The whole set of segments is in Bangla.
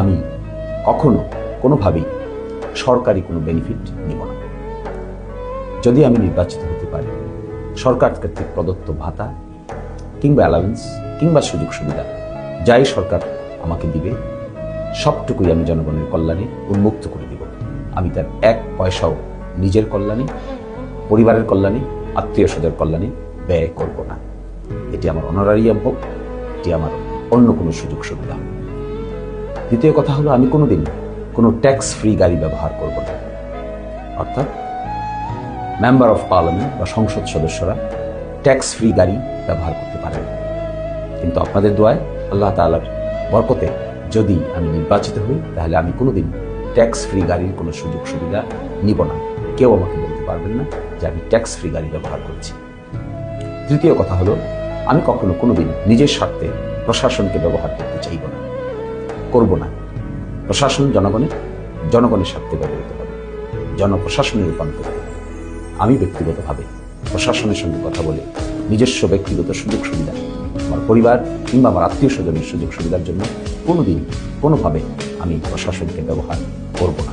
আমি কখনো কোনোভাবেই সরকারি কোনো বেনিফিট নিব না। যদি আমি নির্বাচিত হতে পারি, সরকার কর্তৃক প্রদত্ত ভাতা কিংবা অ্যালাউন্স কিংবা সুযোগ সুবিধা যাই সরকার আমাকে দিবে, সবটুকুই আমি জনগণের কল্যাণে উন্মুক্ত করে দিব। আমি তার এক পয়সাও নিজের কল্যাণে, পরিবারের কল্যাণে আত্মীয় স্বজনের কল্যাণে ব্যয় করব না। এটি আমার অনারারিয়াম হোক, এটি আমার অন্য কোনো সুযোগ সুবিধা। হোক দ্বিতীয় কথা হলো, আমি কোনোদিন কোনো ট্যাক্স ফ্রি গাড়ি ব্যবহার করব না। অর্থাৎ মেম্বার অফ পার্লামেন্ট বা সংসদ সদস্যরা ট্যাক্স ফ্রি গাড়ি ব্যবহার করতে পারেন কিন্তু আপনাদের দোয়ায় আল্লাহ তাআলার বরকতে যদি আমি নির্বাচিত হই, তাহলে আমি কোনোদিন ট্যাক্স ফ্রি গাড়ির কোনো সুযোগ সুবিধা নিব না। কেউ আমাকে বলতে পারবেন না যে আমি ট্যাক্স ফ্রি গাড়ি ব্যবহার করছি। তৃতীয় কথা হলো, আমি কখনো কোনোদিন নিজের স্বার্থে প্রশাসনকে ব্যবহার করতে চাইব না। করব না। প্রশাসন, জনগণের জনগণের স্বার্থে ব্যবহৃত হবে। জনপ্রশাসনে রূপান্তর আমি ব্যক্তিগতভাবে প্রশাসনের সঙ্গে কথা বলে নিজস্ব ব্যক্তিগত সুযোগ সুবিধা, আমার পরিবার কিংবা আমার আত্মীয় স্বজনের সুযোগ সুবিধার জন্য কোনোদিন কোনোভাবে আমি প্রশাসনকে ব্যবহার করব না।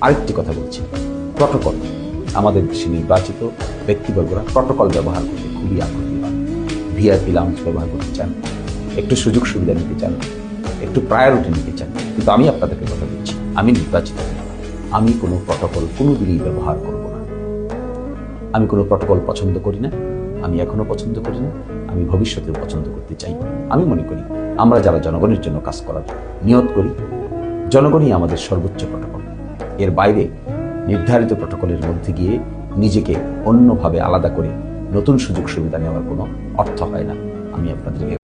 আরেকটি কথা বলছি। প্রটোকল। আমাদের দেশে নির্বাচিত ব্যক্তিবর্গরা প্রটোকল ব্যবহার করতে খুবই আগ্রহী। হয় ভিআইপি লাউঞ্জ ব্যবহার করতে চান। একটু সুযোগ সুবিধা নিতে চান, একটু প্রায়োরিটি নিতে চান, কিন্তু আমি আপনাদেরকে কথা দিচ্ছি, আমি নির্বাচিত। আমি কোনো প্রটোকল কোনোদিনই ব্যবহার করব না। আমি কোনো প্রটোকল পছন্দ করি না, আমি এখনও পছন্দ করি না, আমি ভবিষ্যতেও পছন্দ করতে চাই। আমি মনে করি, আমরা যারা জনগণের জন্য কাজ করার নিয়ত করি, জনগণই আমাদের সর্বোচ্চ প্রটোকল এর বাইরে নির্ধারিত প্রটোকলের মধ্যে গিয়ে নিজেকে অন্যভাবে আলাদা করে নতুন সুযোগ সুবিধা নেওয়ার কোনো অর্থ হয় না। আমি আপনাদেরকে